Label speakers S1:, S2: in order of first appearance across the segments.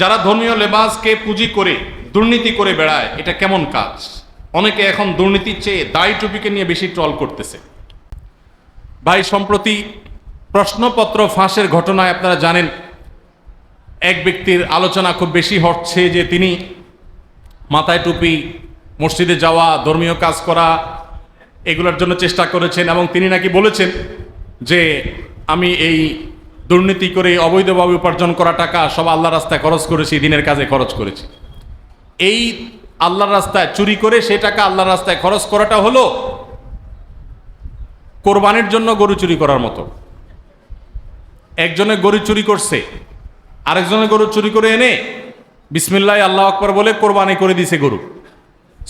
S1: যারা ধর্মীয় লেবাসকে পুঁজি করে, দুর্নীতি করে বেড়ায়, এটা কেমন কাজ? অনেকে এখন দুর্নীতির চেয়ে দায়ী টুপিকে নিয়ে বেশি ট্রল করতেছে। ভাই, সম্প্রতি প্রশ্নপত্র ফাঁসের ঘটনায় আপনারা জানেন, এক ব্যক্তির আলোচনা খুব বেশি হচ্ছে যে তিনি মাথায় টুপি, মসজিদে যাওয়া, ধর্মীয় কাজ করা, এগুলোর জন্য চেষ্টা করেছেন এবং তিনি নাকি বলেছেন যে, আমি এই দুর্নীতি করে অবৈধভাবে উপার্জন করা টাকা সব আল্লাহ রাস্তায় খরচ করেছি, দিনের কাজে খরচ করেছি। এই আল্লাহর রাস্তায় চুরি করে সে টাকা আল্লাহর রাস্তায় খরচ করাটা হলো কোরবানির জন্য গরু চুরি করার মতো। একজনে গরু চুরি করছে, আরেকজনে গরু চুরি করে এনে বিসমিল্লাহ, আল্লাহ আকবর বলে কোরবানি করে দিছে গরু।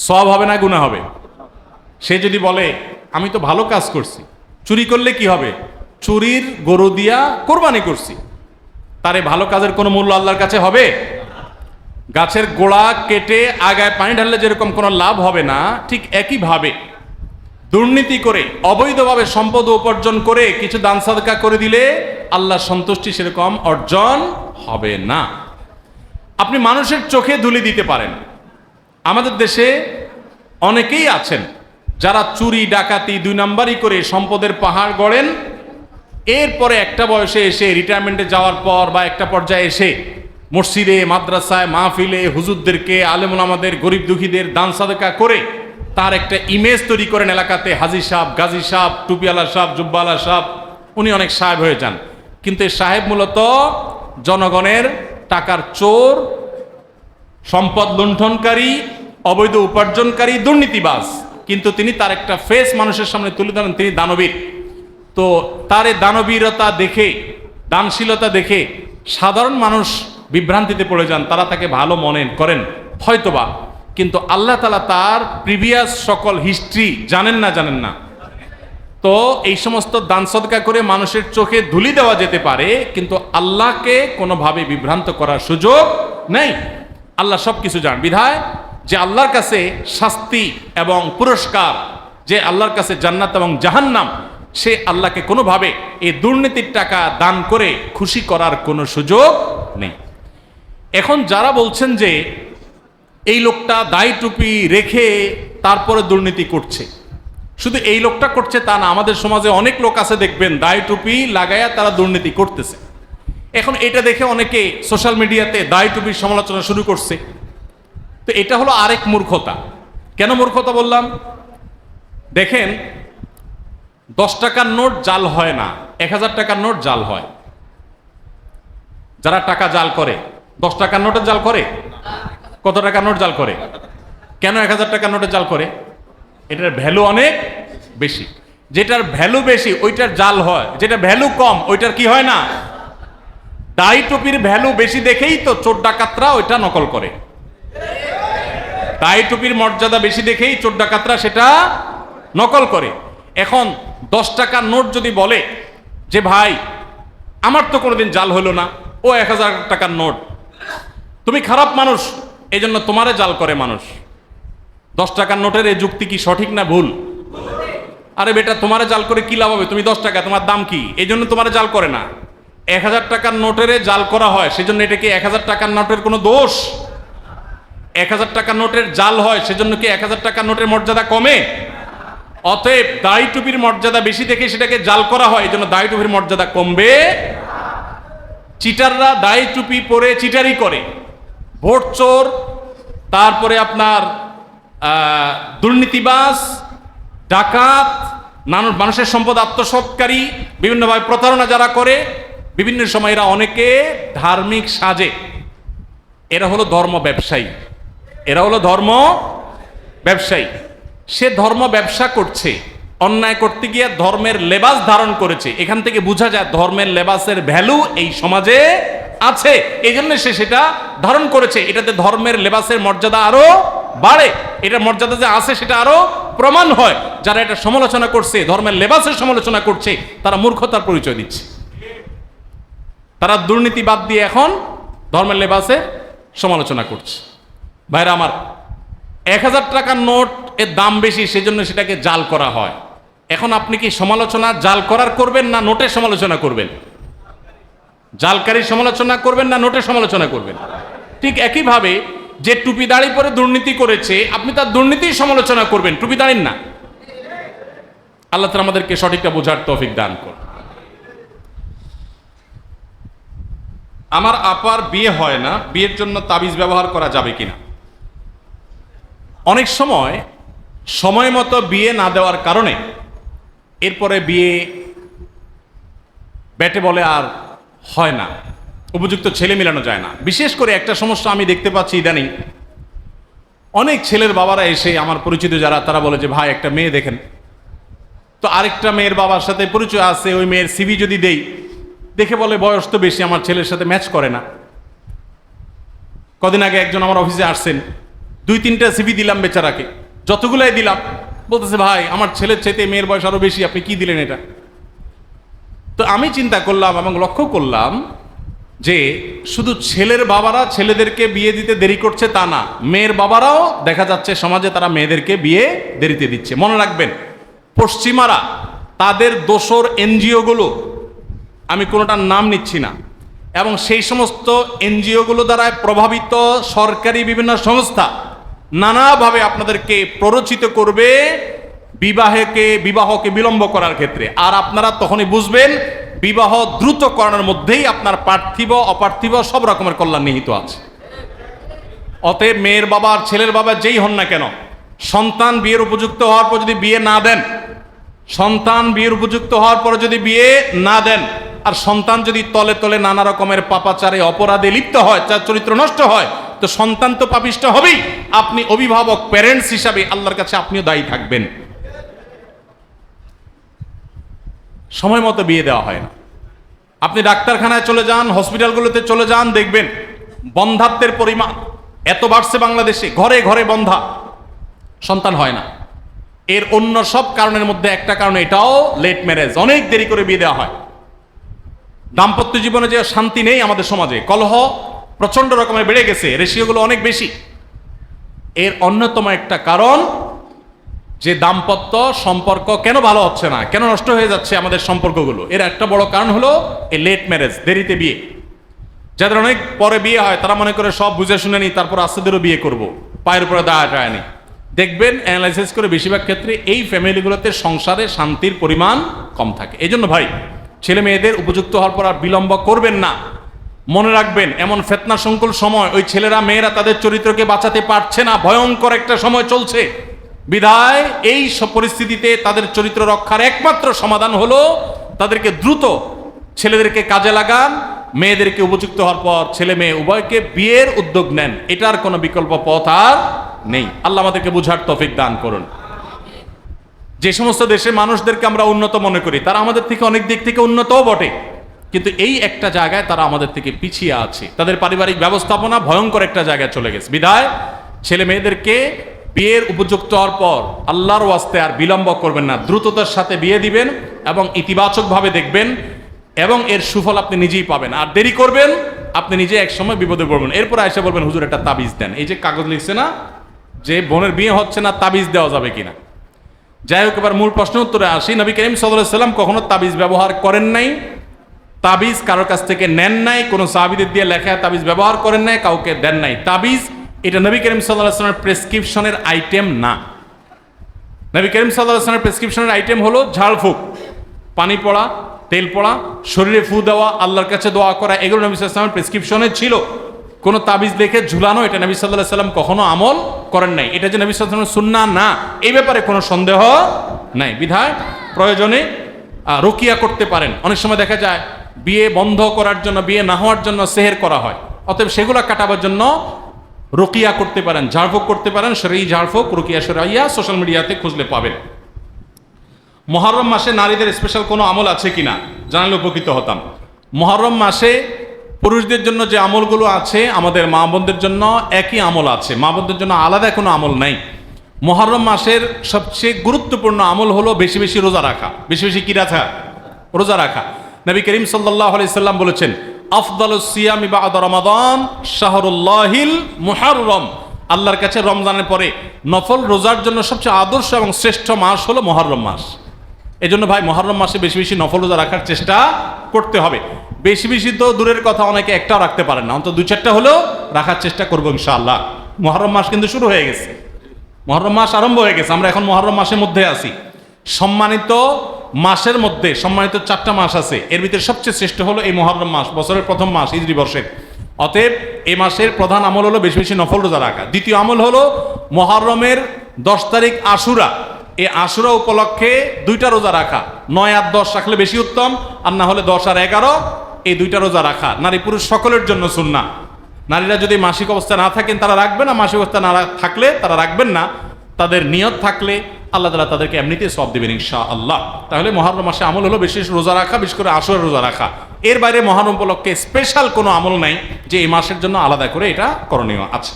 S1: সব হবে না গুণা হবে। সে যদি বলে, আমি তো ভালো কাজ করছি, চুরি করলে কি হবে? চুরির গরু দিয়া কোরবানি করছি। তার ভালো কাজের কোনো মূল্য আল্লাহর কাছে হবে? গাছের গোড়া কেটে আগায় পানি ঢাললে যেরকম কোনো লাভ হবে না, ঠিক একইভাবে দুর্নীতি করে, অবৈধভাবে সম্পদ উপার্জন করে কিছু দান সাদকা করে দিলে আল্লাহ সন্তুষ্টি সেরকম অর্জন হবে না। আপনি মানুষের চোখে ধুলি দিতে পারেন। আমাদের দেশে অনেকেই আছেন যারা চুরি, ডাকাতি দুই নাম্বারই করে সম্পদের পাহাড় গড়েন এরপরে একটা বয়সে এসে রিটায়ারমেন্টে যাওয়ার পর বা একটা পর্যায়ে এসে মসজিদে, মাদ্রাসায়, মাহফিলে হুজুরদেরকে, আলেমুল আমাদের, গরিব দুঃখীদের দান সাদকা করে তার একটা ইমেজ তৈরি করেন এলাকাতে। হাজি সাহ গাজী সাহ টুপিওয়ালা সাহ জুব্বালা সাহ উনি অনেক সাহেব হয়ে যান। কিন্তু এই সাহেব মূলত জনগণের টাকার চোর, সম্পদ লুণ্ঠনকারী, অবৈধ উপার্জনকারী, দুর্নীতিবাজ। কিন্তু তিনি তার একটা ফেস মানুষের সামনে তুলে ধরেন, তিনি দানবীর। তো তার এই দানবীরতা দেখে, দানশীলতা দেখে সাধারণ মানুষ বিভ্রান্তিতে পড়ে যান, তারা তাকে ভালো মনে করেন, হয়তোবা। কিন্তু আল্লাহ তালা তার প্রিভিয়াস সকল হিস্ট্রি জানেন না জানেন না। তো এই সমস্ত দান সদকা করে মানুষের চোখে ধুলি দেওয়া যেতে পারে, কিন্তু আল্লাহকে কোনোভাবে বিভ্রান্ত করার সুযোগ নেই। আল্লাহ সব কিছু জান বিধায় যে আল্লাহর কাছে শাস্তি এবং পুরস্কার, যে আল্লাহর কাছে জান্নাত এবং জাহান্নাম সে আল্লাহকে কোনোভাবে এই দুর্নীতির টাকা দান করে খুশি করার কোনো সুযোগ নেই। এখন যারা বলছেন যে এই লোকটা দায় টুপি রেখে তারপরে দুর্নীতি করছে, শুধু এই লোকটা করছে তা না, আমাদের সমাজে অনেক লোক আছে দেখবেন দায় টুপি লাগাইয়া তারা দুর্নীতি করতেছে। এখন এটা দেখে অনেকে সোশ্যাল মিডিয়াতে দায় টুপির সমালোচনা শুরু করছে। তো এটা হলো আরেক মূর্খতা। কেন মূর্খতা বললাম? দেখেন দশ টাকার নোট জাল হয় না, এক হাজার টাকার নোট জাল হয়। যারা টাকা জাল করে, দশ টাকার নোটের জাল করে? কত টাকার নোট জাল করে? কেন এক হাজার টাকার নোটে জাল করে? এটার ভ্যালু অনেক বেশি। যেটার ভ্যালু বেশি, ওইটার জাল হয়। যেটা ভ্যালু কম, ওইটার কি হয় না? ডাই টুপির ভ্যালু বেশি দেখেই তো চোর ডাকাতরা ওইটা নকল করে। ডাই টুপির মর্যাদা বেশি দেখেই চোর ডাকাতরা সেটা নকল করে। এখন দশ টাকার নোট যদি বলে যে ভাই, আমার তো কোনোদিন জাল হলো না, ও এক হাজার টাকার নোট। তুমি খারাপ মানুষ এই জন্য তোমারে জাল করে মানুষ। দশ টাকার নোটের এই যুক্তি কি সঠিক না ভুল? আরে বেটা, তোমারে জাল করে কি লাভ হবে? তুমি দশ টাকা, তোমার দাম কি? এই জন্য তোমারে জাল করে না। এক হাজার টাকার নোটের জাল করা হয়, সেজন্য এটা কি এক হাজার টাকার নোটের কোনো দোষ? এক হাজার টাকার নোটের জাল হয়, সেজন্য কি এক হাজার টাকার নোটের মর্যাদা কমে? অতএব দাড়ি টুপির মর্যাদা বেশি দেখে সেটাকে জাল করা হয় জন্য দাড়ি টুপির মর্যাদা কমবে। চিটাররা দাড়ি টুপি পরে চিটারি করে। ভোট চোর তারপরে আপনার আহ, দুর্নীতিবাজ ডাকাত নানান মানুষের সম্পদ আত্মসৎকারী বিভিন্নভাবে প্রতারণা যারা করে বিভিন্ন সময় এরা অনেকে ধার্মিক সাজে। এরা হলো ধর্ম ব্যবসায়ী। এরা হলো ধর্ম ব্যবসায়ী। সে ধর্ম ব্যবসা করছে, অন্যায় করতে গিয়ে ধর্মের লেবাস ধারণ করেছে। এখান থেকে বোঝা যায় ধর্মের লেবাসের ভ্যালু এই সমাজে আছে। এই জন্য সে সেটা ধারণ করেছে। এটাতে ধর্মের লেবাসের মর্যাদা আরও বাড়ে। এটার মর্যাদা যে আছে সেটা আরও প্রমাণ হয়। যারা এটা সমালোচনা করছে, ধর্মের লেবাসের সমালোচনা করছে, তারা মূর্খতার পরিচয় দিচ্ছে। তারা দুর্নীতি বাদ দিয়ে এখন ধর্মের লেবাসে সমালোচনা করছে। ভাইরা আমার, এক হাজার টাকার নোট এর দাম বেশি, সেজন্য সেটাকে জাল করা হয়। এখন আপনি কি সমালোচনা জাল করার করবেন না নোটের সমালোচনা করবেন? জালকারী সমালোচনা করবেন না নোটের সমালোচনা করবেন? ঠিক একইভাবে যে টুপি দাড়ি পরে দুর্নীতি করেছে, আপনি তার দুর্নীতির সমালোচনা করবেন, টুপি দাঁড়িন না। আল্লাহ তালা আমাদেরকে সঠিকটা বোঝার তৌফিক দান কর আমার আপার বিয়ে হয় না, বিয়ের জন্য তাবিজ ব্যবহার করা যাবে কিনা? অনেক সময় সময় মতো বিয়ে না দেওয়ার কারণে এরপরে বিয়ে ব্যাটে বলে আর হয় না। উপযুক্ত ছেলে মেলানো যায় না। বিশেষ করে একটা সমস্যা আমি দেখতে পাচ্ছি ইদানিং। অনেক ছেলের বাবারা এসে আমার পরিচিত যারা, তারা বলে যে, ভাই, একটা মেয়ে দেখেন। তো আরেকটা মেয়ের বাবার সাথে পরিচয় আছে, ওই মেয়ের সিবি যদি দেই, দেখে বলে বয়স তো বেশি, আমার ছেলের সাথে ম্যাচ করে না। কদিন আগে একজন আমার অফিসে আসছেন। দুই তিনটা সিবি দিলাম বেচারাকে। যতগুলাই দিলাম, বলতেছে, ভাই, আমার ছেলের চাইতে মেয়ের বয়স আরও বেশি, আপনি কি দিলেন এটা? তো আমি চিন্তা করলাম এবং লক্ষ্য করলাম যে শুধু ছেলের বাবারা ছেলেদেরকে বিয়ে দিতে দেরি করছে তা না, মেয়ের বাবারাও দেখা যাচ্ছে সমাজে তারা মেয়েদেরকে বিয়ে দেরিতে দিচ্ছে। মনে রাখবেন, পশ্চিমারা তাদের দোসর এনজিওগুলো, আমি কোনোটার নাম নিচ্ছি না, এবং সেই সমস্ত এনজিওগুলো দ্বারা প্রভাবিত সরকারি বিভিন্ন সংস্থা নানাভাবে আপনাদেরকে প্ররোচিত করবে বিবাহকে বিবাহকে বিলম্ব করার ক্ষেত্রে। আর আপনারা তখনই বুঝবেন, বিবাহ দ্রুত করানোর মধ্যেই আপনার পার্থিব, অপার্থিব সব রকমের কল্যাণ নিহিত আছে। অতএব মেয়ের বাবা আর ছেলের বাবা যেই হন না কেন, সন্তান বিয়ের উপযুক্ত হওয়ার পর যদি বিয়ে না দেন, সন্তান বিয়ের উপযুক্ত হওয়ার পর যদি বিয়ে না দেন, আর সন্তান যদি তলে তলে নানা রকমের পাপাচারে, অপরাধে লিপ্ত হয়, তার চরিত্র নষ্ট হয় তো সন্তান তো পাপিষ্ট হবেই। আপনি অভিভাবক প্যারেন্টস হিসাবে আল্লাহর কাছে আপনিও দায়ী থাকবেন। সময় মতো বিয়ে দেওয়া হয় না। আপনি ডাক্তারখানায় চলে যান, হসপিটালগুলোতে চলে যান, দেখবেন বন্ধাত্বের পরিমাণ। এত বাড়ছে বাংলাদেশে, ঘরে ঘরে বন্ধা। সন্তান হয় না। এর অন্য সব কারণের মধ্যে একটা কারণ এটাও লেট ম্যারেজ অনেক দেরি করে বিয়ে দেওয়া হয়। দাম্পত্য জীবনে যে শান্তি নেই আমাদের সমাজে। কলহ প্রচণ্ড রকমের বেড়ে গেছে, রেশিওগুলো অনেক বেশি। এর অন্যতম একটা কারণ, যে দাম্পত্য সম্পর্ক কেন ভালো হচ্ছে না, কেন নষ্ট হয়ে যাচ্ছে আমাদের সম্পর্কগুলো। এর একটা বড় কারণ হলো এই লেট ম্যারেজ দেরিতে বিয়ে। যাদের অনেক পরে বিয়ে হয়, তারা মনে করে সব বুঝে শুনে নি তারপর আস্তেদেরও বিয়ে করব। পায়ের উপরে দাঁড়া টায়নি দেখবেন অ্যানালাইসিস করে বেশিরভাগ ক্ষেত্রে এই ফ্যামিলিগুলোতে সংসারে শান্তির পরিমাণ কম থাকে। এই জন্য ভাই, ছেলে মেয়েদের উপযুক্ত হওয়ার পর আর বিলম্ব করবেন না। মনে রাখবেন, এমন ফেতনা সংকুল সময়, ওই ছেলেরা, মেয়েরা তাদের চরিত্রকে বাঁচাতে পারছে না, ভয়ঙ্কর একটা সময় চলছে। বিধায় এই পরিস্থিতিতে তাদের চরিত্র রক্ষার একমাত্র সমাধান হলো, তাদেরকে দ্রুত ছেলেদেরকে কাজে লাগান, মেয়েদেরকে উপযুক্ত হওয়ার পর ছেলে মেয়ে উভয়কে বিয়ের উদ্যোগ নেন। এটার কোনো বিকল্প পথ আর নেই। আল্লাহ আমাদেরকে বুঝার তফিক দান করুন। যে সমস্ত দেশে মানুষদেরকে আমরা উন্নত মনে করি, তারা আমাদের থেকে অনেক দিক থেকে উন্নতও বটে। কিন্তু এই একটা জায়গায় তারা আমাদের থেকে পিছিয়ে আছে। তাদের পারিবারিক ব্যবস্থাপনা ভয়ঙ্কর একটা জায়গায় চলে গেছে। বিধায় ছেলে মেয়েদেরকে বিয়ের উপযুক্ত হওয়ার পর আল্লাহর ওয়াস্তে আর বিলম্ব করবেন না। দ্রুততার সাথে বিয়ে দিবেন এবং ইতিবাচকভাবে দেখবেন এবং এর সুফল আপনি নিজেই পাবেন। আর দেরি করবেন, আপনি নিজে এক সময় বিপদে পড়বেন। এরপর এসে বলবেন, হুজুর, একটা তাবিজ দেন। এই যে কাগজ লিখছে না, যে বোনের বিয়ে হচ্ছে না, তাবিজ দেওয়া যাবে কিনা? যাই হোক, এবার মূল প্রশ্ন উত্তরে আসি। নবী করিম সাল্লাহ সাল্লাম কখনো তাবিজ ব্যবহার করেন নাই। তাবিজ কারোর কাছ থেকে নেন নাই, কোনো সাহাবিদের দিয়ে লেখা তাবিজ ব্যবহার করেন নাই, কাউকে দেন নাই। তাবিজ, এটা নবী করিম সাল্লাহ সাল্লামের প্রেসক্রিপশনের আইটেম না। নবী করিম সাল্লাহ সাল্লামের প্রেসক্রিপশনের আইটেম হলো ঝাড়ফুঁক পানি পড়া, তেল পড়া, শরীরে ফু দেওয়া, আল্লাহর কাছে দোয়া করা, এগুলো নবী সাল্লামের প্রেসক্রিপশনে ছিল। কোনো তাবিজ দেখে ঝুলানো, এটা নবী সাল্লাহ সাল্লাম কখনো আমল করেন নাই। এটা যে নবী সাল্লামের সুন্না না এই ব্যাপারে কোনো সন্দেহ নাই। বিধায় প্রয়োজনে রুকিয়া করতে পারেন। অনেক সময় দেখা যায় বিয়ে বন্ধ করার জন্য, বিয়ে না হওয়ার জন্য সেহের করা হয়। অতএব সেগুলো কাটাবার জন্য রুকিয়া করতে পারেন, ঝাড়ফুঁক করতে পারেন সেই ঝাড়ফুঁক, রুকিয়া সরাইয়া সোশ্যাল মিডিয়াতে খুঁজলে পাবেন। মহরম মাসে নারীদের স্পেশাল কোনো আমল আছে কিনা? জানালে উপকৃত হতাম। মহরম মাসে পুরুষদের জন্য যে আমলগুলো আছে, আমাদের মা বোনদের জন্য একই আমল আছে। মা বোনদের জন্য আলাদা কোনো আমল নাই। মহরম মাসের সবচেয়ে গুরুত্বপূর্ণ আমল হলো বেশি বেশি রোজা রাখা। বেশি বেশি কি রাখা? রোজা রাখা। নবী করিম সাল্লাহ সাল্লাম বলেছেন, আফদাল সিয়ামি বা রমাদান শাহরুল্লাহিল মুহাররম। আল্লাহর কাছে রমজানের পরে নফল রোজার জন্য সবচেয়ে আদর্শ এবং শ্রেষ্ঠ মাস হলো মহরম মাস। এই জন্য ভাই মহরম মাসে বেশি বেশি নফল রোজা রাখার চেষ্টা করতে হবে। বেশি বেশি তো দূরের কথা অনেকে একটাও রাখতে পারেন না, অন্তত দু চারটা হলেও রাখার চেষ্টা করব ইনশাআল্লাহ। মহরম মাস কিন্তু শুরু হয়ে গেছে। মহরম মাস আরম্ভ হয়ে গেছে, আমরা এখন মহরম মাসের মধ্যে আছি। সম্মানিত মাসের মধ্যে, সম্মানিত চারটা মাস আছে, এর ভিতরে সবচেয়ে শ্রেষ্ঠ হলো এই মহরম মাস, বছরের প্রথম মাস ইজরি বর্ষের। অতএব এই মাসের প্রধান আমল হলো বেশি বেশি নফল রোজা রাখা। দ্বিতীয় আমল হলো মহরমের দশ তারিখ আশুরা। এই আশুরা উপলক্ষে দুইটা রোজা রাখা। নয় আর দশ রাখলে বেশি উত্তম, আর না হলে দশ আর এগারো, এই দুইটা রোজা রাখা। নারী পুরুষ সকলের জন্য সুন্না নারীরা যদি মাসিক অবস্থা না থাকেন, তারা রাখবেন না। মাসিক অবস্থা না থাকলে তারা রাখবেন না। তাদের নিয়ত থাকলে আল্লাহ তালা তাদেরকে এমনিতে সব দেবেন ইনশা আল্লাহ তাহলে মহরম মাসে আমল হলো বিশেষ রোজা রাখা, বিশেষ করে আসরের রোজা রাখা। এর বাইরে মহরম উপলক্ষে স্পেশাল কোনো আমল নাই যে এই মাসের জন্য আলাদা করে এটা করণীয় আছে।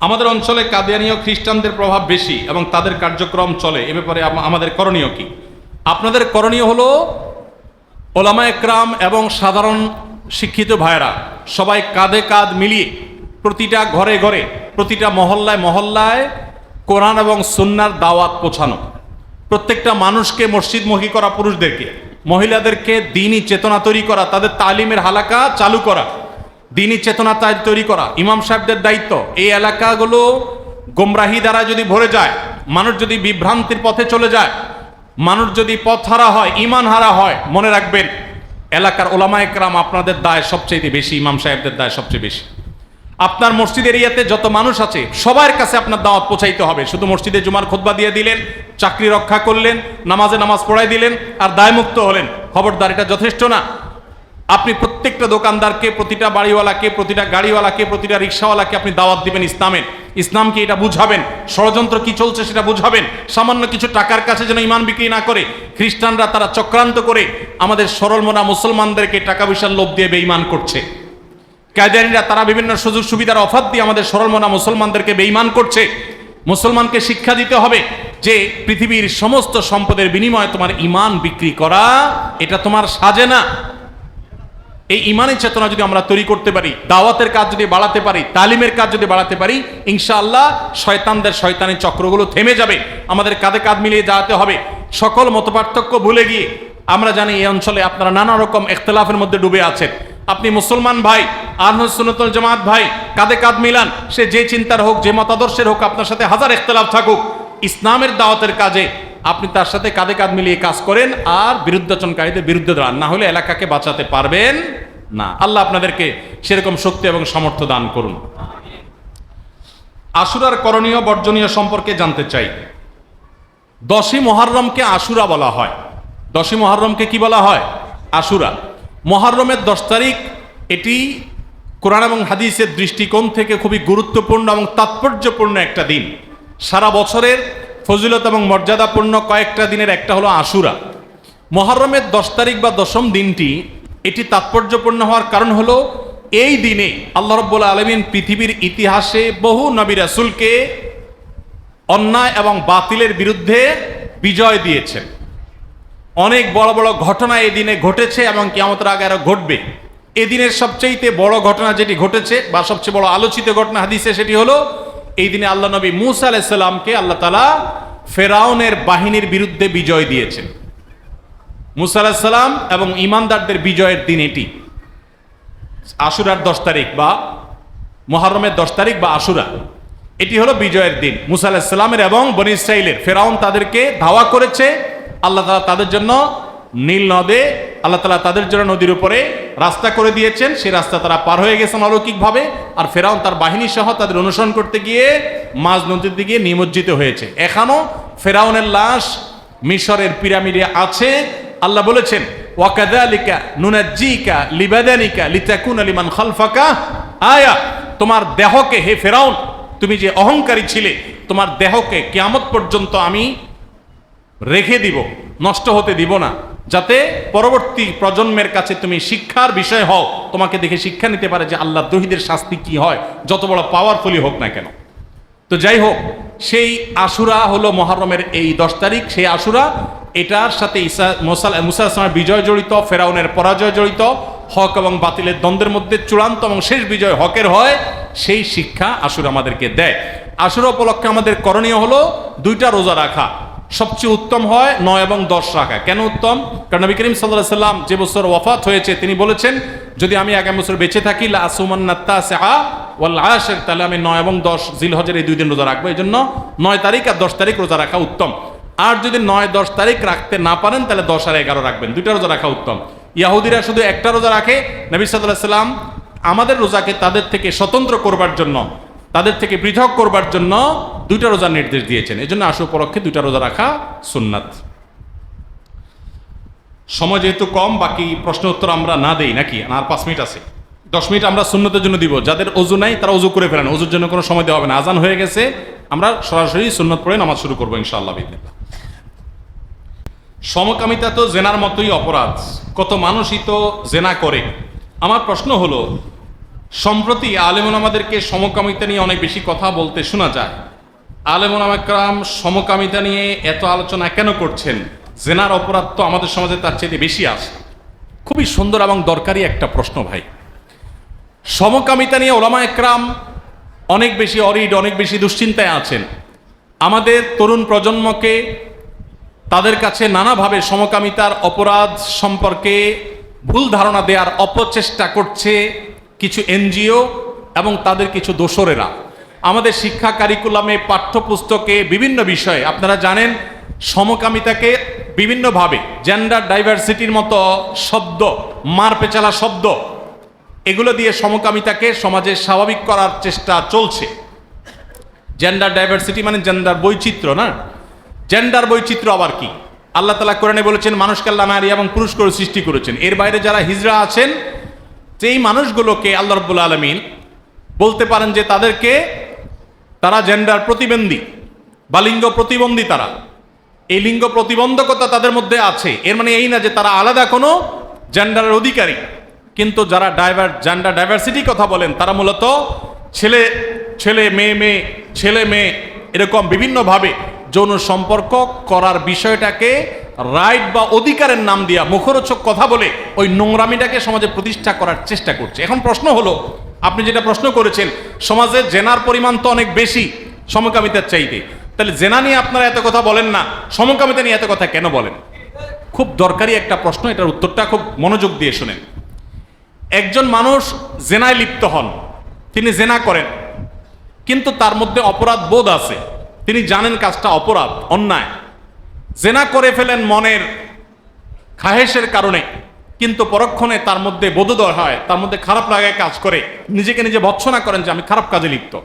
S1: আমাদের অঞ্চলে কাদিয়ানীয় খ্রিস্টানদের প্রভাব বেশি এবং তাদের কার্যক্রম চলে। এ ব্যাপারে আমাদের করণীয় কি? আপনাদের করণীয় হলো ওলামা একরাম এবং সাধারণ শিক্ষিত ভাইয়েরা সবাই কাঁধে কাঁধ মিলিয়ে প্রতিটা ঘরে ঘরে প্রতিটা মহল্লায় মহল্লায় কোরআন এবং সুন্নার দাওয়াত পৌঁছানো। প্রত্যেকটা মানুষকে মসজিদমুখী করা পুরুষদেরকে, মহিলাদেরকে দিনই চেতনা তৈরি করা, তাদের তালিমের হালাকা চালু করা, দিনই চেতনা তৈরি করা। ইমাম সাহেবদের দায়িত্ব, এই এলাকাগুলো গোমরাহি দ্বারা যদি ভরে যায়, মানুষ যদি বিভ্রান্তির পথে চলে যায়, মানুষ যদি পথ হারা হয় ইমান হারা হয়, মনে রাখবেন, এলাকার ওলামা একরাম আপনাদের দায় সবচেয়ে বেশি, ইমাম সাহেবদের দায় সবচেয়ে বেশি। আপনার মসজিদ এরিয়াতে যত মানুষ আছে, সবার কাছে আপনার দাওয়াত পৌঁছাইতে হবে। শুধু মসজিদে জুমার খোদবা দিয়ে দিলেন, চাকরি রক্ষা করলেন, নামাজে নামাজ পড়াই দিলেন, আর দায়মুক্ত হলেন। খবরদার, এটা যথেষ্ট না। আপনি প্রত্যেকটা দোকানদারকে, প্রতিটা বাড়িওয়ালাকে, প্রতিটা গাড়িওয়ালাকে, প্রতিটা রিক্সাওয়ালাকে আপনি দাওয়াত দিবেন ইসলামের। ইসলামকে এটা বুঝাবেন? ষড়যন্ত্র কি চলছে সেটা বুঝাবেন? সামান্য কিছু টাকার কাছে যেন ইমান বিক্রি না করে, খ্রিস্টানরা তারা চক্রান্ত করে আমাদের সরলমনা মুসলমানদেরকে টাকা পয়সার লোভ দিয়ে বেঈমান করছে। কায়দানিরা তারা বিভিন্ন সুযোগ সুবিধার অফার দিয়ে আমাদের সরলমনা মুসলমানদেরকে বেইমান করছে। মুসলমানকে শিক্ষা দিতে হবে যে পৃথিবীর সমস্ত সম্পদের বিনিময়ে তোমার ইমান বিক্রি করা, এটা তোমার সাজে না। এই ইমানের চেতনা যদি আমরা তৈরি করতে পারি, দাওয়াতের কাজ যদি বাড়াতে পারি, তালিমের কাজ যদি বাড়াতে পারি, ইনশাআল্লাহ শয়তানদের শয়তানের চক্রগুলো থেমে যাবে। আমাদের কাঁধে কাঁধ মিলিয়ে যাওয়াতে হবে। সকল মতপার্থক্য ভুলে গিয়ে আমরা জানি এই অঞ্চলে আপনারা নানা রকম ইখতলাফের মধ্যে ডুবে আছেন। আপনি মুসলমান ভাই আহমদ সুনতুল জামাত ভাই, কাঁধে কাঁধ মিলান, সে যে চিন্তার হোক, যে মতাদর্শের হোক, আপনার সাথে হাজার ইখতলাফ থাকুক, ইসলামের দাওয়াতের কাজে আপনি তার সাথে কাঁধে কাঁধ মিলিয়ে কাজ করেন আর বিরুদ্ধাচরণকারীদের বিরুদ্ধে দাঁড়ান, না হলে এলাকাকে বাঁচাতে পারবেন না। আল্লাহ আপনাদেরকে সেরকম শক্তি এবং সামর্থ্য দান করুন। আশুরার করণীয় বর্জনীয় সম্পর্কে জানতে চাই। দশই মহারমকে আশুরা বলা হয়। দশই মহারমকে কি বলা হয়? আশুরা। মহারমের দশ তারিখ, এটি কোরআন এবং হাদিসের দৃষ্টিকোণ থেকে খুবই গুরুত্বপূর্ণ এবং তাৎপর্যপূর্ণ একটা দিন। সারা বছরের ফজিলত এবং মর্যাদাপূর্ণ কয়েকটা দিনের একটা হলো আশুরা। মহরমের দশ তারিখ বা দশম দিনটি এটি তাৎপর্যপূর্ণ হওয়ার কারণ হলো, এই দিনে আল্লাহ রব্বুল আলমিন পৃথিবীর ইতিহাসে বহু নবী রাসুলকে অন্যায় এবং বাতিলের বিরুদ্ধে বিজয় দিয়েছেন। অনেক বড় বড় ঘটনা এদিনে ঘটেছে এবং কেমতের আগে আরও ঘটবে। এদিনের সবচেয়ে বড় ঘটনা যেটি ঘটেছে বা সবচেয়ে বড় আলোচিত ঘটনা হাদিসে সেটি হলো, এই দিনে আল্লাহ নবী মুসা আলাইসাল্লামকে আল্লাহ তালা ফেরাউনের বাহিনীর বিরুদ্ধে বিজয় দিয়েছেন। মুসা আলাহিসাল্লাম এবং ইমানদারদের বিজয়ের দিন এটি। আশুরার দশ তারিখ বা মহরমের দশ তারিখ বা আশুরা, এটি হলো বিজয়ের দিন। মুসা আলাহিসাল্লামের এবং বনি ইসরাইলের ফেরাউন তাদেরকে ধাওয়া করেছে আল্লাহ তালা তাদের জন্য নীল নদে, আল্লাহ তালা তাদের জন্য নদীর উপরে রাস্তা করে দিয়েছেন। সেই রাস্তা তারা পার হয়ে গেছেন অলৌকিকভাবে। আর ফেরাউন তার বাহিনী সহ তাদের অনুসরণ করতে গিয়ে মাঝ নদীর দিকে নিমজ্জিত হয়েছে। এখনও ফেরাউনের লাশ মিশরের পিরামিডে আছে। আল্লাহ বলেছেন ওয়াকাদালিকা নুনাজ্জিকা লিবাদানিকা লিতাকুন লিমান খালফাকা। আয়া, তোমার দেহকে হে ফেরাউন, তুমি যে অহংকারী ছিলে, তোমার দেহকে কিয়ামত পর্যন্ত আমি রেখে দিব, নষ্ট হতে দিব না। যাতে পরবর্তী প্রজন্মের কাছে তুমি শিক্ষার বিষয় হও, তোমাকে দেখে শিক্ষা নিতে পারে যে আল্লাহ দহিদের শাস্তি কি হয়, যত বড় পাওয়ারফুলি হোক না কেন। তো যাই হোক, সেই আশুরা হলো মহরমের এই দশ তারিখ, সেই আশুরা, এটার সাথে ইসা মোসাল মুসা বিজয় জড়িত, ফেরাউনের পরাজয় জড়িত, হক এবং বাতিলের দ্বন্দ্বের মধ্যে চূড়ান্ত এবং শেষ বিজয় হকের হয়, সেই শিক্ষা আশুরা আমাদেরকে দেয়। আশুরা উপলক্ষে আমাদের করণীয় হলো দুইটা রোজা রাখা। সবচেয়ে উত্তম হয় নয় এবং দশ রাখা কেন উত্তম? কারণ নবী করিম সাল্লাহ সাল্লাম যে বছর ওয়াফাত হয়েছে, তিনি বলেছেন, যদি আমি আগামী বছর বেঁচে থাকি তাহলে আমি নয় এবং দশ জিলহজের এই দুই দিন রোজা রাখব। এই জন্য নয় তারিখ আর দশ তারিখ রোজা রাখা উত্তম। আর যদি নয়, দশ তারিখ রাখতে না পারেন, তাহলে দশ আর এগারো রাখবেন। দুইটা রোজা রাখা উত্তম। ইয়াহুদিরা শুধু একটা রোজা রাখে। নবী সাল্লাহ সাল্লাম আমাদের রোজাকে তাদের থেকে স্বতন্ত্র করবার জন্য তাদের থেকে পৃথক করবার জন্য দুইটা রোজার নির্দেশ দিয়েছেন। এই জন্য আশু উপলক্ষে দুইটা রোজা রাখা সুন্নাত। সময় যেহেতু কম, বাকি প্রশ্ন উত্তর আমরা না দেই নাকি? আর পাঁচ মিনিট আছে। দশ মিনিট আমরা সুন্নতের জন্য দিব। যাদের অজু নাই, তারা অজু করে ফেলেন। অজুর জন্য কোনো সময় দেওয়া হবে না। আজান হয়ে গেছে, আমরা সরাসরি সুন্নত পড়ে নামাজ শুরু করব ইনশাআল্লাহ বিদিনিল্লাহ সমকামিতা তো জেনার মতোই অপরাধ। কত মানুষই তো জেনা করে। আমার প্রশ্ন হলো সম্প্রতি আলেমন আমাদেরকে সমকামিতা নিয়ে অনেক বেশি কথা বলতে শোনা যায়। আলেমন আমাকরাম সমকামিতা নিয়ে এত আলোচনা কেন করছেন? জেনার অপরাধ তো আমাদের সমাজে তার চেয়ে বেশি আছে। খুবই সুন্দর এবং দরকারি একটা প্রশ্ন ভাই। সমকামিতা নিয়ে ওলামা একরাম অনেক বেশি অরিড, অনেক বেশি দুশ্চিন্তায় আছেন। আমাদের তরুণ প্রজন্মকে তাদের কাছে নানাভাবে সমকামিতার অপরাধ সম্পর্কে ভুল ধারণা দেওয়ার অপচেষ্টা করছে কিছু এনজিও এবং তাদের কিছু দোসরেরা। আমাদের শিক্ষা কারিকুলামে, পাঠ্যপুস্তকে বিভিন্ন বিষয়ে, আপনারা জানেন, সমকামিতাকে বিভিন্নভাবে জেন্ডার ডাইভার্সিটির মতো শব্দ, মার পেচালা শব্দ, এগুলো দিয়ে সমকামিতাকে সমাজে স্বাভাবিক করার চেষ্টা চলছে। জেন্ডার ডাইভার্সিটি মানে জেন্ডার বৈচিত্র্য, না? জেন্ডার বৈচিত্র্য আবার কি? আল্লাহ তালা কোরআনে বলেছেন, মানুষকে আল্লাহ নারী এবং পুরুষ করে সৃষ্টি করেছেন। এর বাইরে যারা হিজড়া আছেন সেই মানুষগুলোকে আল্লাহ রব্বুল আলমিন বলতে পারেন যে তাদেরকে তারা জেন্ডার প্রতিবন্ধী বা লিঙ্গ প্রতিবন্ধী তারা। এই লিঙ্গ প্রতিবন্ধকতা তাদের মধ্যে আছে। এর মানে এই না যে তারা আলাদা কোনো জেন্ডারের অধিকারী। কিন্তু যারা ডাইভার জেন্ডার ডাইভার্সিটি কথা বলেন, তারা মূলত ছেলে ছেলে, মেয়ে মেয়ে, ছেলে, মেয়ে এরকম বিভিন্নভাবে যৌন সম্পর্ক করার বিষয়টাকে রাইট বা অধিকারের নাম দিয়া মুখরোচক কথা বলে ওই নোংরামিটাকে সমাজে প্রতিষ্ঠা করার চেষ্টা করছে। এখন প্রশ্ন হলো, আপনি যেটা প্রশ্ন করেছেন, সমাজে জেনার পরিমাণ তো অনেক বেশি সমকামিতার চাইতে। তাহলে জেনা নিয়ে আপনারা এত কথা বলেন না, সমকামিতা নিয়ে এত কথা কেন বলেন? খুব দরকারি একটা প্রশ্ন, এটার উত্তরটা খুব মনোযোগ দিয়ে শোনেন। একজন মানুষ জেনায় লিপ্ত হন, তিনি জেনা করেন, কিন্তু তার মধ্যে অপরাধ বোধ আছে। তিনি জানেন কাজটা অপরাধ, অন্যায়। জেনা করে ফেলেন মনের খাহেসের কারণে। কিন্তু পরক্ষণে তার মধ্যে বোধোদয় হয়, তার মধ্যে খারাপ লাগায় কাজ করে। নিজেকে নিজে ভৎসনা করেন যে আমি খারাপ কাজে লিপ্ত।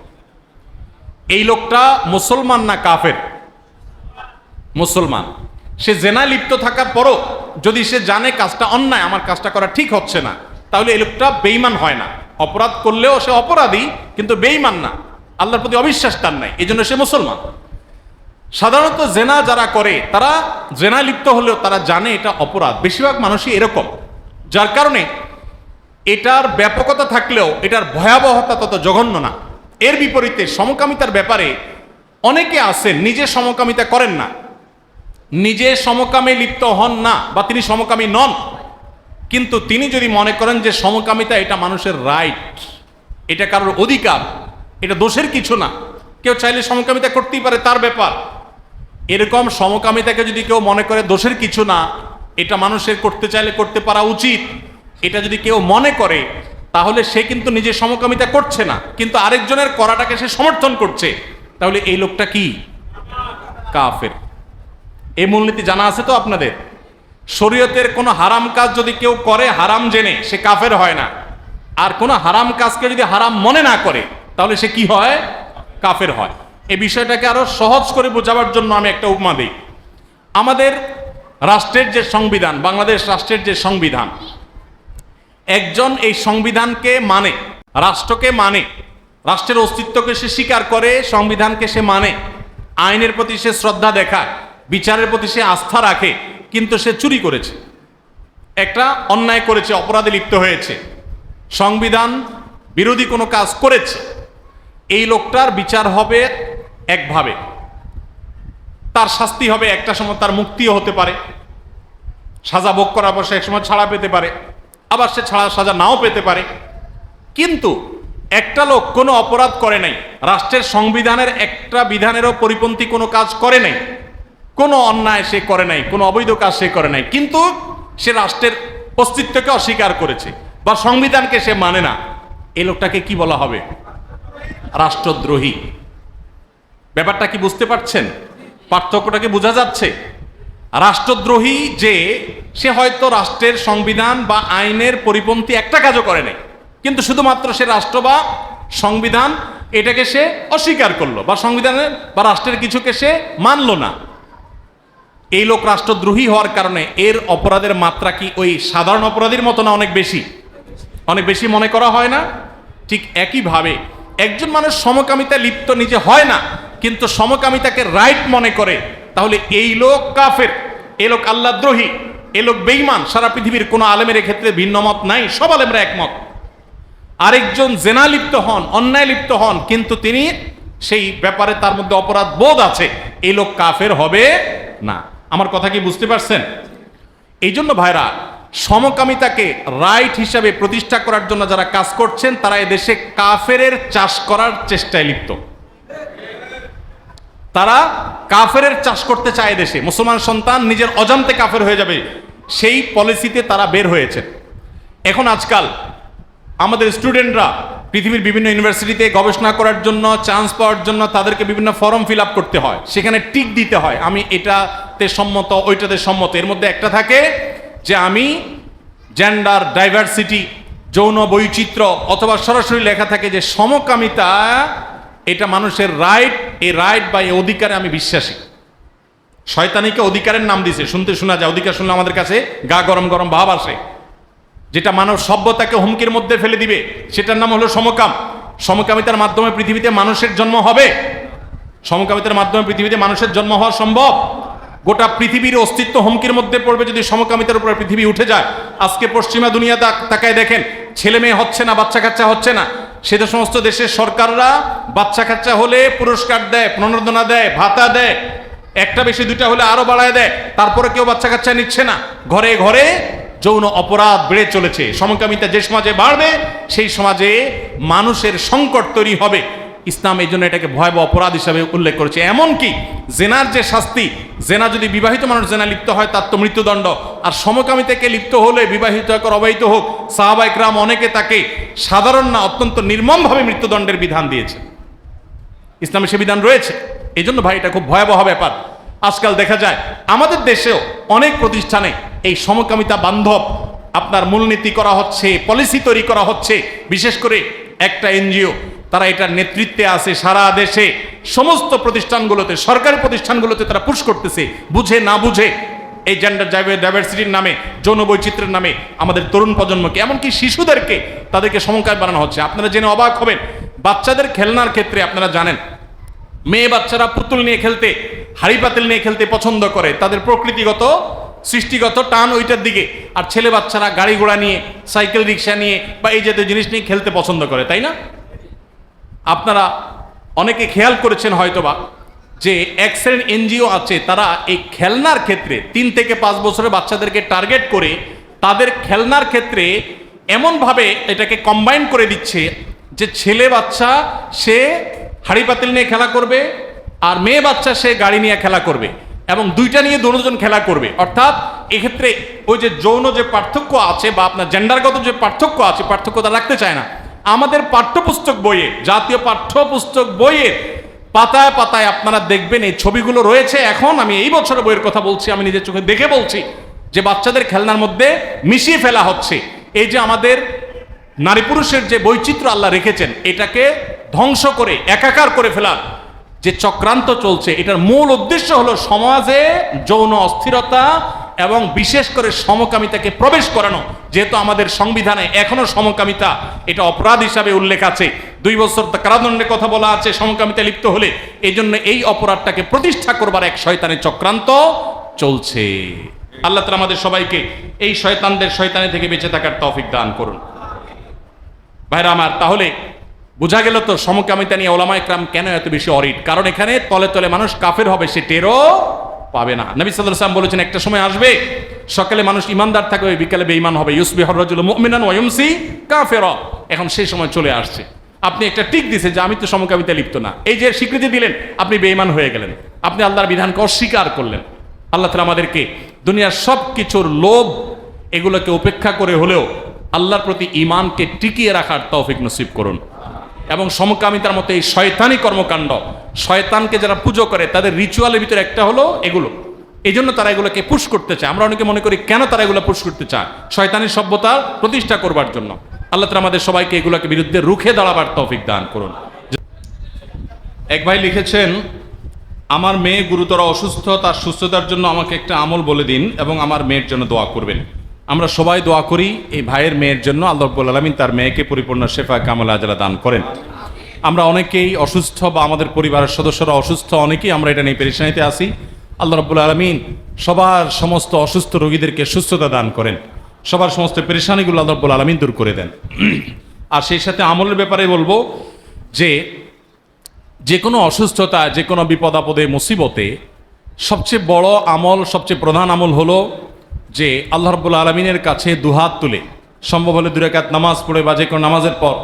S1: এই লোকটা মুসলমান না কাফের? মুসলমান। সে জেনা লিপ্ত থাকার পরও যদি সে জানে কাজটা অন্যায়, আমার কাজটা করা ঠিক হচ্ছে না, তাহলে এই লোকটা বেইমান হয় না। অপরাধ করলেও সে অপরাধী, কিন্তু বেইমান না। আল্লাহর প্রতি অবিশ্বাস তার নাই এই জন্য সে মুসলমান। সাধারণত জেনা যারা করে, তারা জেনা লিপ্ত হলেও তারা জানে এটা অপরাধ। বেশিরভাগ মানুষই এরকম। যার কারণে এটার ব্যাপকতা থাকলেও এটার ভয়াবহতা তত জঘন্য না। এর বিপরীতে সমকামিতার ব্যাপারে অনেকে আছেন, নিজে সমকামিতা করেন না। নিজে সমকামে লিপ্ত হন না, বা তিনি সমকামী নন। কিন্তু তিনি যদি মনে করেন যে সমকামিতা এটা মানুষের রাইট এটা কারোর অধিকার এটা দোষের কিছু না। কেউ চাইলে সমকামিতা করতেই পারে, তার ব্যাপার। এরকম সমকামিতাকে যদি কেউ মনে করে দোষের কিছু না, এটা মানুষের করতে চাইলে করতে পারা উচিত। এটা যদি কেউ মনে করে, তাহলে সে কিন্তু নিজে সমকামিতা করছে না। কিন্তু আরেকজনের করাটাকে সে সমর্থন করছে। তাহলে এই লোকটা কি? কাফের। এই মূলনীতি জানা আছে তো আপনাদের? শরীয়তের কোনো হারাম কাজ যদি কেউ করে, হারাম জেনে সে কাফের হয় না। আর কোনো হারাম কাজকে যদি হারাম মনে না করে তাহলে সে কি হয়? কাফের হয়। এই বিষয়টাকে আরও সহজ করে বোঝাবার জন্য আমি একটা উপমা দিই। আমাদের রাষ্ট্রের যে সংবিধান, বাংলাদেশ রাষ্ট্রের যে সংবিধান, একজন এই সংবিধানকে মানে রাষ্ট্রকে মানে রাষ্ট্রের অস্তিত্বকে সে স্বীকার করে, সংবিধানকে সে মানে আইনের প্রতি সে শ্রদ্ধা দেখায়, বিচারের প্রতি সে আস্থা রাখে, কিন্তু সে চুরি করেছে। একটা অন্যায় করেছে, অপরাধে লিপ্ত হয়েছে। সংবিধান বিরোধী কোনো কাজ করেছে। এই লোকটার বিচার হবে একভাবে। তার শাস্তি হবে একটা সময় তার মুক্তিও হতে পারে। সাজা ভোগ করার পর সে একসময় ছাড়া পেতে পারে। আবার সে ছাড়া সাজা নাও পেতে পারে। কিন্তু একটা লোক কোনো অপরাধ করে নাই। রাষ্ট্রের সংবিধানের একটা বিধানেরও পরিপন্থী কোনো কাজ করে নাই। কোনো অন্যায় সে করে নাই, কোনো অবৈধ কাজ সে করে নাই। কিন্তু সে রাষ্ট্রের অস্তিত্বকে অস্বীকার করেছে বা সংবিধানকে সে মানে না। এই লোকটাকে কি বলা হবে? রাষ্ট্রদ্রোহী। ব্যাপারটা কি বুঝতে পারছেন? পার্থক্যটাকে বোঝা যাচ্ছে? রাষ্ট্রদ্রোহী যে, সে হয়তো রাষ্ট্রের সংবিধান বা আইনের পরিপন্থী একটা কাজও করে নাই। কিন্তু শুধুমাত্র সে রাষ্ট্র বা সংবিধান এটাকে সে অস্বীকার করল বা সংবিধানের বা রাষ্ট্রের কিছুকে সে মানলো না। এই লোক রাষ্ট্রদ্রোহী হওয়ার কারণে এর অপরাধের মাত্রা কি ওই সাধারণ অপরাধীর মতো না অনেক বেশি? অনেক বেশি মনে করা হয় না? ঠিক একইভাবে একজন মানুষ সমকামিতা লিপ্ত নিজে হয় না, কিন্তু সমকামিতাকে রাইট মনে করে, তাহলে এই লোক কাফের, এ লোক আল্লাহদ্রোহী, এ লোক বেইমান সারা পৃথিবীর কোনো আলেমের ক্ষেত্রে ভিন্ন মত নাই, সব আলেমরা একমত। আরেকজন জেনা লিপ্ত হন, অন্যায় লিপ্ত হন, কিন্তু তিনি সেই ব্যাপারে তার মধ্যে অপরাধ বোধ আছে এই লোক কাফের হবে না। আমার কথা কি বুঝতে পারছেন? এই জন্য ভাইরা সমকামিতাকে রাইট হিসাবে প্রতিষ্ঠা করার জন্য যারা কাজ করছেন, তারা এদেশে কাফেরের চাষ করার চেষ্টায় লিপ্ত। তারা কাফেরের চাষ করতে চায় দেশে মুসলমান সন্তান নিজের অজান্তে কাফের হয়ে যাবে, সেই পলিসিতে তারা বের হয়েছে এখন আজকাল আমাদের স্টুডেন্টরা পৃথিবীর বিভিন্ন ইউনিভার্সিটিতে গবেষণা করার জন্য চান্স পাওয়ার জন্য তাদেরকে বিভিন্ন ফর্ম ফিল আপ করতে হয়। সেখানে টিক দিতে হয়, আমি এটাতে সম্মত, ওইটাতে সম্মত। এর মধ্যে একটা থাকে যে আমি জেন্ডার ডাইভার্সিটি যৌন বৈচিত্র্য অথবা সরাসরি লেখা থাকে যে সমকামিতা, এটা মানুষের রাইট এই রাইট বা এই অধিকারে আমি বিশ্বাসী। শয়তানিকে অধিকারের নাম দিছে। শুনতে শোনা যায়, অধিকার শুনলে আমাদের কাছে গা গরম গরম ভাব আসে। যেটা মানব সভ্যতাকে হুমকির মধ্যে ফেলে দিবে, সেটার নাম হলো সমকাম। সমকামিতার মাধ্যমে পৃথিবীতে মানুষের জন্ম হবে। সমকামিতার মাধ্যমে পৃথিবীতে মানুষের জন্ম হওয়া সম্ভব। গোটা পৃথিবীর অস্তিত্ব হুমকির মধ্যে পড়বে যদি সমকামিতার উপরে পৃথিবী উঠে যায়। আজকে পশ্চিমা দুনিয়া তাক- তাকায় দেখেন, ছেলে মেয়ে হচ্ছে না, বাচ্চা কাচ্চা হচ্ছে না। সে সমস্ত দেশের সরকাররা বাচ্চা কাচ্চা হলে পুরস্কার দেয়, প্রণোদনা দেয়, ভাতা দেয়। একটা বেশি, দুইটা হলে আরও বাড়ায় দেয়। তারপরে কেউ বাচ্চা কাচ্চা নিচ্ছে না। ঘরে ঘরে যৌন অপরাধ বেড়ে চলেছে। সমকামিতা যে সমাজে বাড়বে, সেই সমাজে মানুষের সংকট তৈরি হবে। ইসলাম এই জন্য এটাকে ভয়াবহ অপরাধ হিসাবে উল্লেখ করেছে। এমনকি জেনার যে শাস্তি, জেনা যদি বিবাহিত মানুষ জেনা লিপ্ত হয়, তার তো মৃত্যুদণ্ড। আর সমকামিতাকে লিপ্ত হলে বিবাহিত হোক অবাহিত হোক সাহাবাইকরাম অনেকে তাকে সাধারণ না, অত্যন্ত নির্মমভাবে মৃত্যুদণ্ডের বিধান দিয়েছে। ইসলামে সে বিধান রয়েছে। এই জন্য ভাই, এটা খুব ভয়াবহ ব্যাপার। আজকাল দেখা যায়, আমাদের দেশেও অনেক প্রতিষ্ঠানে এই সমকামিতা বান্ধব আপনার মূলনীতি করা হচ্ছে, পলিসি তৈরি করা হচ্ছে, বিশেষ করে একটা এনজিও। তারা এটার নেতৃত্বে আছে সারা দেশে। সমস্ত প্রতিষ্ঠানগুলোতে, সরকারি প্রতিষ্ঠানগুলোতে তারা পুশ করতেছে। বুঝে না বুঝে এই জেন্ডার ডাইভার্সিটির নামে, যৌন বৈচিত্র্যের নামে আমাদের তরুণ প্রজন্মকে, এমনকি শিশুদেরকে তাদেরকে সমকায় বানানো হচ্ছে। আপনারা জেনে অবাক হবেন, বাচ্চাদের খেলনার ক্ষেত্রে আপনারা জানেন, মেয়ে বাচ্চারা পুতুল নিয়ে খেলতে, হাড়ি পাতিল নিয়ে খেলতে পছন্দ করে। তাদের প্রকৃতিগত, সৃষ্টিগত টান ওইটার দিকে। আর ছেলে বাচ্চারা গাড়ি ঘোড়া নিয়ে, সাইকেল রিক্সা নিয়ে বা এই জাতীয় জিনিস নিয়ে খেলতে পছন্দ করে, তাই না? আপনারা অনেকে খেয়াল করেছেন হয়তোবা যে এক এনজিও আছে, তারা এই খেলনার ক্ষেত্রে তিন থেকে পাঁচ বছরের বাচ্চাদেরকে টার্গেট করে তাদের খেলনার ক্ষেত্রে এমনভাবে এটাকে কম্বাইন করে দিচ্ছে যে ছেলে বাচ্চা সে হাড়ি পাতিল নিয়ে খেলা করবে আর মেয়ে বাচ্চা সে গাড়ি নিয়ে খেলা করবে এবং দুইটা নিয়ে দুজন খেলা করবে। অর্থাৎ এক্ষেত্রে ওই যে যৌন যে পার্থক্য আছে বা আপনার জেন্ডারগত যে পার্থক্য আছে, পার্থক্য তা রাখতে চায় না। আমাদের পাঠ্যপুস্তক বইয়ে, জাতীয় পাঠ্যপুস্তক বইয়ের পাতায় পাতায় আপনারা দেখবেন এই ছবিগুলো রয়েছে। এখন আমি এই বছরের বইয়ের কথা বলছি, আমি নিজের চোখে দেখে বলছি যে বাচ্চাদের খেলনার মধ্যে মিশিয়ে ফেলা হচ্ছে। এই যে আমাদের নারী পুরুষের যে বৈচিত্র্য আল্লাহ রেখেছেন, এটাকে ধ্বংস করে, একাকার করে ফেলার যে চক্রান্ত চলছে, এটার মূল উদ্দেশ্য হলো সমাজে যৌন অস্থিরতা এবং বিশেষ করে সমকামিতাকে প্রবেশ করানো, যেহেতু আমাদের সংবিধানে এখনও সমকামিতা এটা অপরাধ হিসাবে উল্লেখ আছে। দুই বছর কারাদণ্ডের কথা বলা আছে, সমকামিতা লিপ্ত হলে এই জন্য এই অপরাধটাকে প্রতিষ্ঠা করবার এক শয়তানের চক্রান্ত চলছে। আল্লাহ তালা আমাদের সবাইকে এই শয়তানদের শয়তানি থেকে বেঁচে থাকার তৌফিক দান করুন। ভাইরা আমার, তাহলে বোঝা গেল তো সমকামিতা নিয়ে ওলামা ইকরাম কেন এত বেশি অরিট? কারণ এখানে তলে তলে মানুষ কাফের হবে, সে টেরও পাবে না। নবী সাল্লাল্লাহু আলাইহি বলেছেন, একটা সময় আসবে, সকালে মানুষ ইমানদার থাকবে, বিকালে বেঈমান হবে। ইউসবি হররাজুল মুমিনান ওয়া ইউমসি কাফেরা। এখন সেই সময় চলে আসছে। আপনি একটা টিক দিছেন যে, আমি তো সমকামিতা লিপ্ত না। এই যে স্বীকৃতি দিলেন, আপনি বেঈমান হয়ে গেলেন। আপনি আল্লাহর বিধানকে অস্বীকার করলেন। আল্লাহ তালা আমাদেরকে দুনিয়ার সব কিছুর লোভ এগুলোকে উপেক্ষা করে হলেও আল্লাহর প্রতি ইমানকে টিকিয়ে রাখার তৌফিক নসিব করুন। এবং সমকামিতার মতো এই শয়তানি কর্মকাণ্ড, শয়তানকে যারা পুজো করে, তাদের রিচুয়ালের ভিতরে একটা হলো এগুলো। এই জন্য তারা এগুলোকে পুশ করতে চায়। আমরা অনেকে মনে করি, কেন তারা এগুলো পুশ করতে চায়? শয়তানি সভ্যতা প্রতিষ্ঠা করবার জন্য। আল্লাহ আমাদের সবাইকে এগুলোকে বিরুদ্ধে রুখে দাঁড়াবার তৌফিক দান করুন। এক ভাই লিখেছেন, আমার মেয়ে গুরুতর অসুস্থ, তার সুস্থতার জন্য আমাকে একটা আমল বলে দিন এবং আমার মেয়ের জন্য দোয়া করবেন। আমরা সবাই দোয়া করি এই ভাইয়ের মেয়ের জন্য আল্লাহ রব্বুল আলমিন তার মেয়েকে পরিপূর্ণ শেফা কামল আজলা দান করেন। আমরা অনেকেই অসুস্থ বা আমাদের পরিবারের সদস্যরা অসুস্থ, অনেকেই আমরা এটা নিয়ে পেরেশানিতে আসি আল্লাহ রব্বুল আলমিন সবার সমস্ত অসুস্থ রোগীদেরকে সুস্থতা দান করেন। সবার সমস্ত পেরেশানিগুলো আল্লাহ রব্বুল আলমিন দূর করে দেন। আর সেই সাথে আমলের ব্যাপারে বলব যে যে কোনো অসুস্থতা, যে কোনো বিপদ আপদে, মুসিবতে সবচেয়ে বড় আমল, সবচেয়ে প্রধান আমল হলো যে আল্লাহ রব্বুল আলমিনের কাছে দুহাত তুলে সম্ভব হলে দুরাকাত নামাজ পড়ে বা যে কোনো নামাজের পর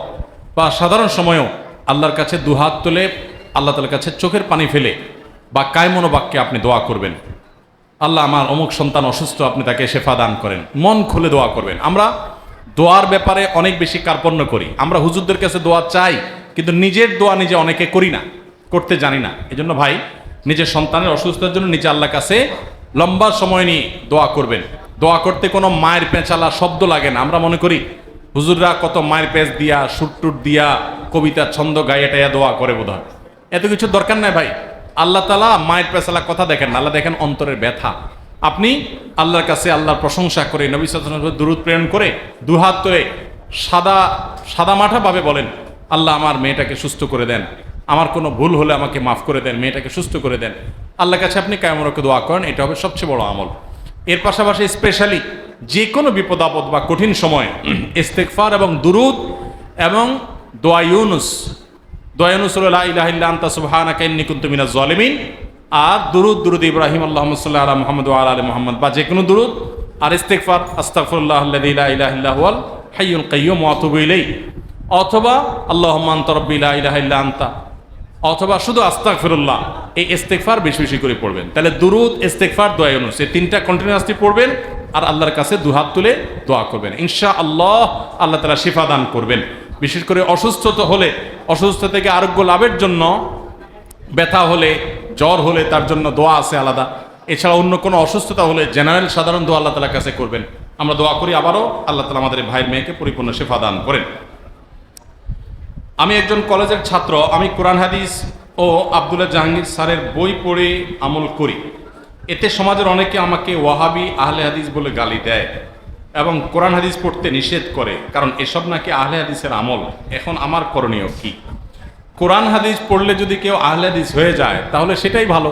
S1: বা সাধারণ সময়েও আল্লাহর কাছে দুহাত তুলে আল্লাহ তালার কাছে চোখের পানি ফেলে বা কায়মনো বাক্যে আপনি দোয়া করবেন। আল্লাহ আমার অমুক সন্তান অসুস্থ, আপনি তাকে শেফা দান করেন। মন খুলে দোয়া করবেন। আমরা দোয়ার ব্যাপারে অনেক বেশি কার্পণ্য করি। আমরা হুজুরদের কাছে দোয়া চাই, কিন্তু নিজের দোয়া নিজে অনেকে করি না, করতে জানি না। এজন্য ভাই, নিজের সন্তানের অসুস্থতার জন্য নিজে আল্লাহ কাছে লম্বা সময় নিয়ে দোয়া করবেন। দোয়া করতে কোনো মায়ের পেঁচালা শব্দ লাগে না। আমরা মনে করি, হুজুররা কত মায়ের পেঁচ দিয়া সুটটুট দিয়া, কবিতা ছন্দ গায়ে টাইয়া দোয়া করে বোধ হয় এত কিছু দরকার নাই ভাই। আল্লাহ তালা মায়ের পেঁচালা কথা দেখেন আল্লাহ দেখেন অন্তরের ব্যথা। আপনি আল্লাহর কাছে আল্লাহর প্রশংসা করে, নবী সাল্লাল্লাহু দূরত প্রেরণ করে দুহাত ধরে সাদা সাদা মাঠাভাবে বলেন, আল্লাহ আমার মেয়েটাকে সুস্থ করে দেন। আমার কোনো ভুল হলে আমাকে মাফ করে দেন, মেয়েটাকে সুস্থ করে দেন। আল্লাহর কাছে আপনি কায়মরকে দোয়া করেন, এটা হবে সবচেয়ে বড় আমল। এর পাশাপাশি স্পেশালি যে কোনো বিপদ, আপদ বা কঠিন সময় ইস্তেকফার এবং দুরুদ এবং দোয়া ইউনুস। দয়ানুসুল্লাহ ইলাহিল্লা আন্তা সুবহানাকা ইন্নী কুনতু মিনাজ জালিমিন। আর দুরুদ দুরুদ ইব্রাহিম, আল্লাহুম্মা সাল্লি আলা মুহাম্মদ আলা আলি বা যে কোনো দুরুদ। আর ইল্লা হুয়াল হাইয়ুল কাইয়্যুম ওয়া আতুবু অথবা, আল্লাহুম্মা আনতা রাব্বি লা আনতা। অথবা শুধু আস্তাগফিরুল্লাহ, এই ইস্তেগফার বেশি বেশি করে পড়বেন। তাহলে দুরুদ, ইস্তেগফার দোয়া ইউনুস এই তিনটা কন্টিনিউয়াসলি পড়বেন আর আল্লাহর কাছে দুহাত তুলে দোয়া করবেন। ইনশা আল্লাহ আল্লাহ তাআলা শিফা দান করবেন। বিশেষ করে অসুস্থতা হলে অসুস্থ থেকে আরোগ্য লাভের জন্য ব্যথা হলে, জ্বর হলে তার জন্য দোয়া আছে আলাদা। এছাড়া অন্য কোনো অসুস্থতা হলে জেনারেল সাধারণ দোয়া আল্লাহ তালার কাছে করবেন। আমরা দোয়া করি আবারও আল্লাহ তালা আমাদের ভাইয়ের মেয়েকে পরিপূর্ণ সেফা দান করেন। আমি একজন কলেজের ছাত্র, আমি কোরআন হাদিস ও আবদুল্লাহ জাহাঙ্গীর স্যারের বই পড়ে আমল করি। এতে সমাজের অনেকে আমাকে ওয়াহাবি আহলে হাদিস বলে গালি দেয় এবং কোরআন হাদিস পড়তে নিষেধ করে, কারণ এসব নাকি আহলে হাদিসের আমল। এখন আমার করণীয় কি? কোরআন হাদিস পড়লে যদি কেউ আহলে হাদিস হয়ে যায়, তাহলে সেটাই ভালো।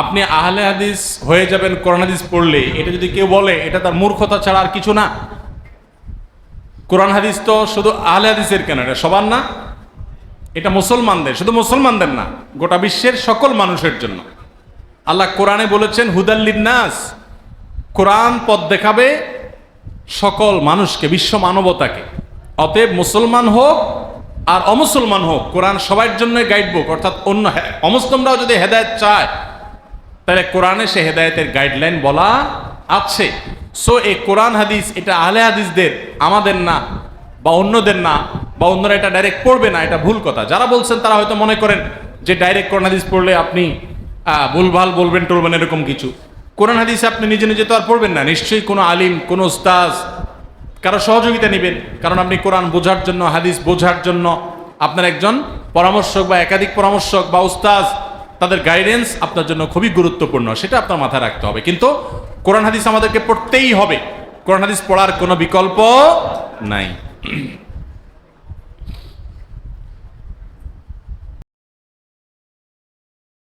S1: আপনি আহলে হাদিস হয়ে যাবেন, কোরআন হাদিস পড়লে। এটা যদি কেউ বলে, এটা তার মূর্খতা ছাড়া আর কিছু না। কোরআন হাদিস তো শুধু আহলে হাদিসের কেন এটা সবার না? এটা মুসলমানদের, শুধু মুসলমানদের না, গোটা বিশ্বের সকল মানুষের জন্য। আল্লাহ কোরআনে বলেছেন হুদাল্লিন নাস কোরআন পথ দেখাবে সকল মানুষকে, বিশ্ব মানবতাকে। অতএব মুসলমান হোক আর অমুসলমান হোক, কোরআন সবার জন্য গাইড বুক অর্থাৎ অন্য অমুসলিমরাও যদি হেদায়েত চায়, তাহলে কোরআনে সে হেদায়েতের গাইডলাইন বলা আছে। সো এই কোরআন হাদিস, এটা আহলে হাদিসদের, আমাদের না, বা অন্যদের না, বা অন্যরা এটা ডাইরেক্ট পড়বে না, এটা ভুল কথা। যারা বলছেন তারা হয়তো মনে করেন যে ডাইরেক্ট কোরআন হাদিস পড়লে আপনি ভুলভাল বলবেন, টলবেন, এরকম কিছু। কোরআন হাদিস আপনি নিজে নিজে তো আর পড়বেন না, নিশ্চয়ই কোনো আলিম, কোনো উস্তাজ কারও সহযোগিতা নেবেন। কারণ আপনি কোরআন বোঝার জন্য, হাদিস বোঝার জন্য আপনার একজন পরামর্শক বা একাধিক পরামর্শক বা উস্তাজ, তাদের গাইডেন্স আপনার জন্য খুবই গুরুত্বপূর্ণ, সেটা আপনার মাথায় রাখতে হবে। কিন্তু কোরআন হাদিস আমাদেরকে পড়তেই হবে। কোরআন হাদিস পড়ার কোনো বিকল্প নাই।